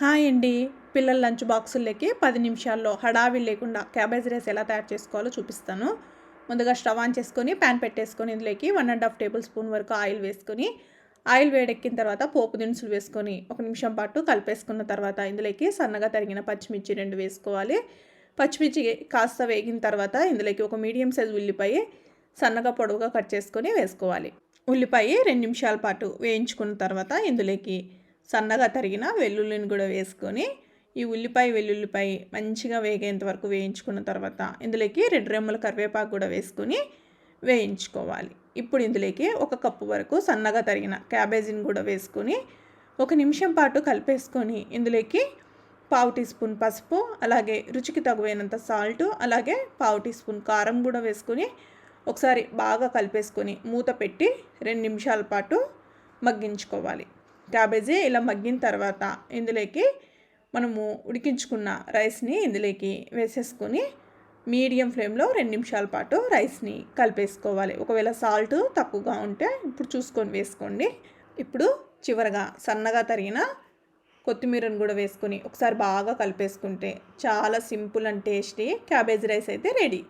Hi అండి. పిల్లల lunch బాక్సుల్లోకి పది నిమిషాల్లో హడావి లేకుండా క్యాబేజ్ రైస్ ఎలా తయారు చేసుకోవాలో చూపిస్తాను. ముందుగా స్టవ్ ఆన్ చేసుకొని ప్యాన్ పెట్టేసుకొని ఇందులోకి one and half tablespoon వరకు ఆయిల్ వేసుకొని ఆయిల్ వేడెక్కిన తర్వాత పోపు దినుసులు వేసుకొని ఒక నిమిషం పాటు కలిపేసుకున్న తర్వాత ఇందులోకి సన్నగా తరిగిన పచ్చిమిర్చి రెండు వేసుకోవాలి. పచ్చిమిర్చి కాస్త వేగిన తర్వాత ఇందులోకి ఒక మీడియం సైజ్ ఉల్లిపాయ సన్నగా పొడవుగా కట్ చేసుకొని వేసుకోవాలి. ఉల్లిపాయ రెండు నిమిషాల పాటు వేయించుకున్న తర్వాత ఇందులోకి సన్నగా తరిగిన వెల్లుల్లిని కూడా వేసుకొని ఈ ఉల్లిపాయ వెల్లుల్లిపాయ మంచిగా వేగేంత వరకు వేయించుకున్న తర్వాత ఇందులోకి రెండు రెమ్మల కరివేపాకు కూడా వేసుకొని వేయించుకోవాలి. ఇప్పుడు ఇందులోకి ఒక కప్పు వరకు సన్నగా తరిగిన క్యాబేజీని కూడా వేసుకొని ఒక నిమిషం పాటు కలిపేసుకొని ఇందులోకి పావు టీ స్పూన్ పసుపు అలాగే రుచికి తగువైనంత సాల్ట్ అలాగే పావు టీ స్పూన్ కారం కూడా వేసుకొని ఒకసారి బాగా కలిపేసుకొని మూత పెట్టి రెండు నిమిషాల పాటు మగ్గించుకోవాలి. క్యాబేజీ ఇలా మగ్గిన తర్వాత ఇందులోకి మనము ఉడికించుకున్న రైస్ని ఇందులోకి వేసేసుకొని మీడియం ఫ్లేమ్లో రెండు నిమిషాల పాటు రైస్ని కలిపేసుకోవాలి. ఒకవేళ సాల్ట్ తక్కువగా ఉంటే ఇప్పుడు చూసుకొని వేసుకోండి. ఇప్పుడు చివరగా సన్నగా తరిగిన కొత్తిమీరను కూడా వేసుకొని ఒకసారి బాగా కలిపేసుకుంటే చాలా simple and tasty cabbage rice అయితే రెడీ.